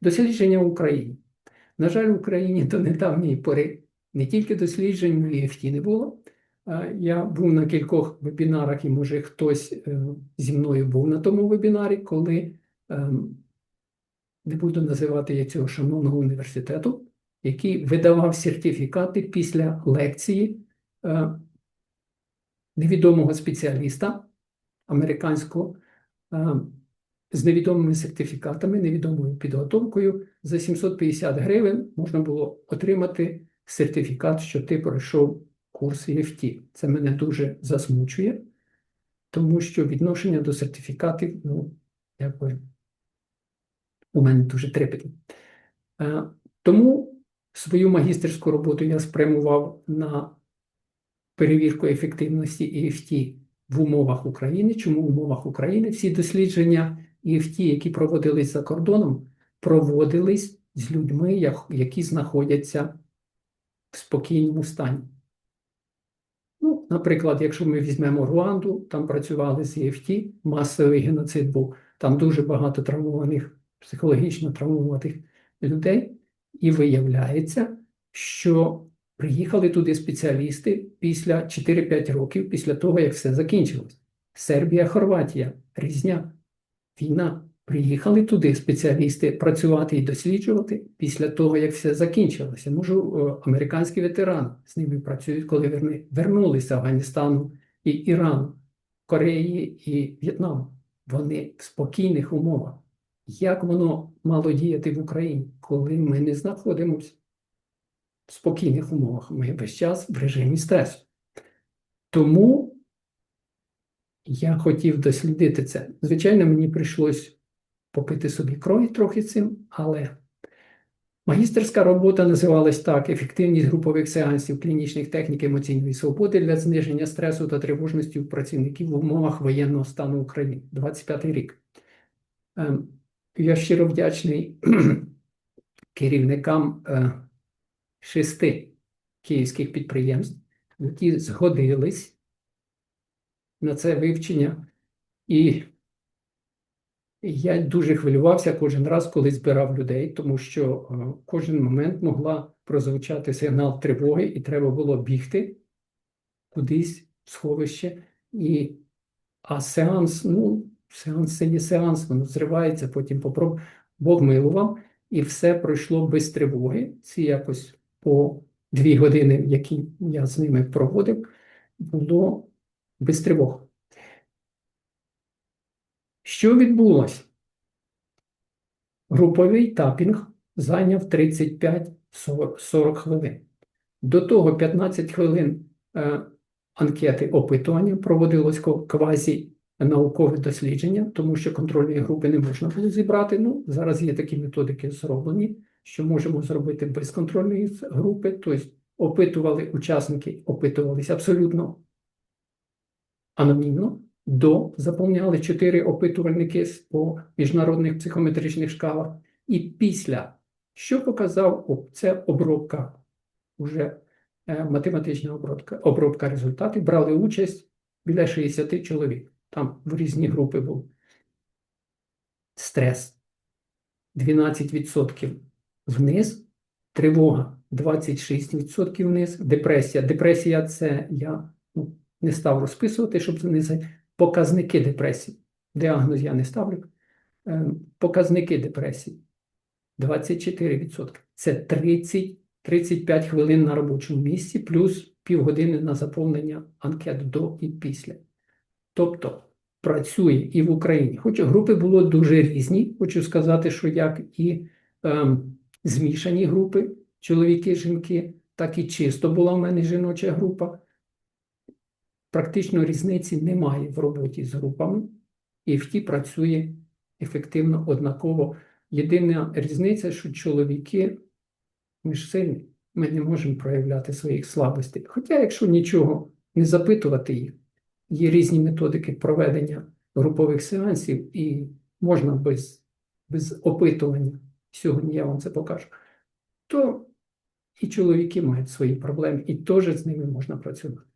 Дослідження в Україні. На жаль, в Україні до недавньої пори не тільки досліджень в ЕФТ не було. Я був на кількох вебінарах, і може хтось е, зі мною був на тому вебінарі, коли ем, не буду називати я цього шановного університету, який видавав сертифікати після лекції е, невідомого спеціаліста американського е, з невідомими сертифікатами, невідомою підготовкою. За 750 гривень можна було отримати сертифікат, що ти пройшов курс EFT. Це мене дуже засмучує, тому що відношення до сертифікатів, ну, якби у мене дуже трепетне. Тому свою магістерську роботу я спрямував на перевірку ефективності EFT в умовах України. Чому в умовах України? Всі дослідження EFT, які проводились за кордоном, проводились з людьми, які знаходяться в спокійному стані. Ну, наприклад, якщо ми візьмемо Руанду, там працювали з EFT, масовий геноцид був, там дуже багато травмованих, психологічно травмованих людей, і виявляється, що приїхали туди спеціалісти після 4-5 років, після того, як все закінчилось. Сербія, Хорватія, різня, війна. Приїхали туди спеціалісти працювати і досліджувати після того, як все закінчилося. Можу, е, американські ветерани з ними працюють, коли верни, вернулися Афганістану і Ірану, Кореї і В'єтнаму. Вони в спокійних умовах. Як воно мало діяти в Україні, коли ми не знаходимося в спокійних умовах? Ми весь час в режимі стресу. Тому я хотів дослідити це. Звичайно, мені прийшлось попити собі крові трохи цим, але магістерська робота називалась так: ефективність групових сеансів клінічних технік емоційної свободи для зниження стресу та тривожності у працівників в умовах воєнного стану України. 25 рік. Ем, Я щиро вдячний керівникам е, шести київських підприємств, які згодились на це вивчення. І я дуже хвилювався кожен раз, коли збирав людей, тому що е, кожен момент могла прозвучати сигнал тривоги, і треба було бігти кудись в сховище. І, а сеанс, ну, сеанс це є сеанс, воно зривається, потім попроб... Бог милував, і все пройшло без тривоги. Ці якось по дві години, які я з ними проводив, було без тривог. Що відбулося? Груповий тапінг зайняв 35-40 хвилин. До того 15 хвилин е, анкети опитування проводилось квазі наукове дослідження, тому що контрольні групи не можна було зібрати. Ну, зараз є такі методики зроблені, що можемо зробити без контрольної групи. Тобто опитували учасники, опитувалися абсолютно анонімно. До заповняли чотири опитувальники по міжнародних психометричних шкалах. І після, що показав це обробка, уже е, математична обробка, обробка результатів, брали участь біля 60 чоловік. Там в різні групи був. Стрес 12% вниз, тривога 26% вниз, депресія. Депресія це я не став розписувати, щоб не показники депресії. Діагноз я не ставлю. Ем, Показники депресії 24%. Це 30-35 хвилин на робочому місці, плюс півгодини на заповнення анкет до і після. Тобто працює і в Україні. Хоч групи було дуже різні, хочу сказати, що як і ем, змішані групи, чоловіки, жінки, так і чисто була в мене жіноча група. Практично різниці немає в роботі з групами, і в ті працює ефективно однаково. Єдина різниця, що чоловіки ми ж сильні, ми не можемо проявляти своїх слабостей. Хоча, якщо нічого не запитувати їх, є різні методики проведення групових сеансів, і можна без, без опитування, сьогодні я вам це покажу, то і чоловіки мають свої проблеми, і теж з ними можна працювати.